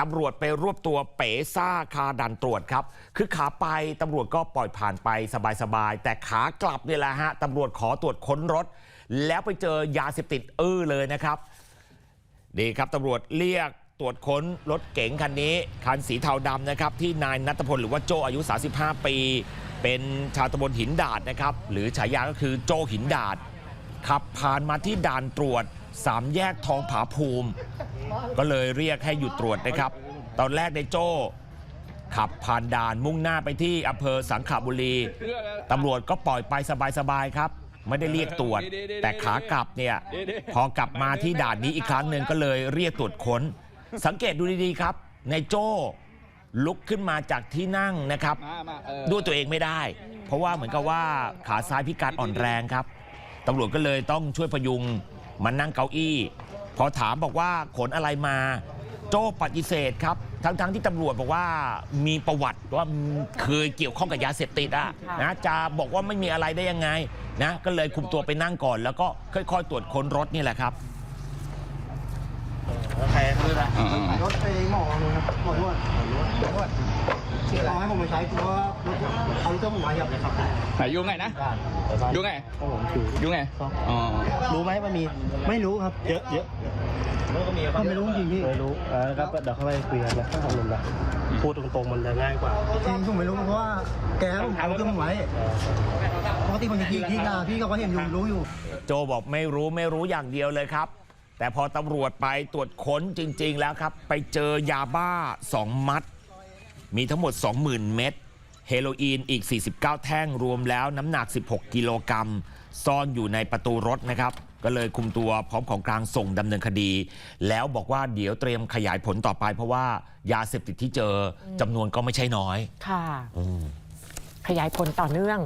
ตำรวจไปรวบตัวเป๋ซ่าคาดันตรวจครับ คือขาไปตำรวจก็ปล่อยผ่านไปสบายๆ แต่ขากลับเนี่ยแหละฮะตำรวจขอตรวจค้นรถ แล้วไปเจอยาเสพติดอื้อเลยนะครับดีครับตำรวจเรียกตรวจค้นรถเก๋งคันนี้ คันสีเทาดำนะครับ ที่นายนัทพลหรือว่าโจอายุ 35 ปี เป็นชาวตำบลหินดาดนะครับ หรือฉายาก็คือโจหินดาดขับผ่านมาที่ด่านตรวจสามแยกทองผาภูมิ ก็เลยเรียกให้หยุดตรวจนะครับ ตอนแรกในโจ้ขับผ่านด่านมุ่งหน้าไปที่อำเภอสังขบุรีตำรวจก็ปล่อยไปสบายๆครับไม่ได้เรียกตรวจ แต่ขากลับเนี่ยพอกลับมาที่ด่านนี้อีกครั้งหนึ่งก็เลยเรียกตรวจค้น สังเกตดูดีๆครับในโจ้ลุกขึ้นมาจากที่นั่งนะครับ ด้วยตัวเองไม่ได้ เพราะว่าเหมือนกับว่าขาซ้ายพิการอ่อนแรงครับตำรวจก็เลยต้องช่วยพยุงมานั่งเก้าอี้ พอถามบอกว่าขนอะไรมา โจ้ปฏิเสธครับ ทั้งๆที่ตำรวจบอกว่ามีประวัติว่าเคยเกี่ยวข้องกับยาเสพติดอะนะจะบอกว่าไม่มีอะไรได้ยังไงนะก็เลยคุมตัวไปนั่งก่อน แล้วก็ค่อยๆตรวจค้นรถนี่แหละครับใครคืออะไรอ่ารถไปหมอนึงครับหมอนวดหมอนวด หมอนวดเอาให้ผมไปใช้ตัวารถเอารถเครื่องผมมาเหยียบเลยครับไหนอยุ่งไงนะได้อยุ่งไงเพราะผมถืออยุ่งไงอ๋อรู้ไหมว่ามีไม่รู้ครับ เยอะเยอะก็ไม่รู้จริงพี่ไม่รู้อ่าครับเดี๋ยวเข้าไปคุยกันนะทางลมละพูดตรงๆมันจะง่ายกว่าจริงผมไม่รู้เพราะว่าแกให้ผมเอารถเครื่องผมไว้ปกติผมจะยิงยิงอะพี่ก็เห็นอยู่รู้อยู่ โจบอกไม่รู้ไม่รู้อย่างเดียวเลยครับ แต่พอตำรวจไปตรวจค้นจริง ๆ แล้วครับ ไปเจอยาบ้า2มัด มีทั้งหมด 20,000 เม็ดเฮโรอีนอีก 49 แท่งรวมแล้วน้ำหนัก 16 กิโลกรัม ซ่อนอยู่ในประตูรถนะครับ ก็เลยคุมตัวพร้อมของกลางส่งดำเนินคดี แล้วบอกว่าเดี๋ยวเตรียมขยายผลต่อไป เพราะว่ายาเสพติดที่เจอจำนวนก็ไม่ใช่น้อย ค่ะ อืม ขยายผลต่อเนื่อง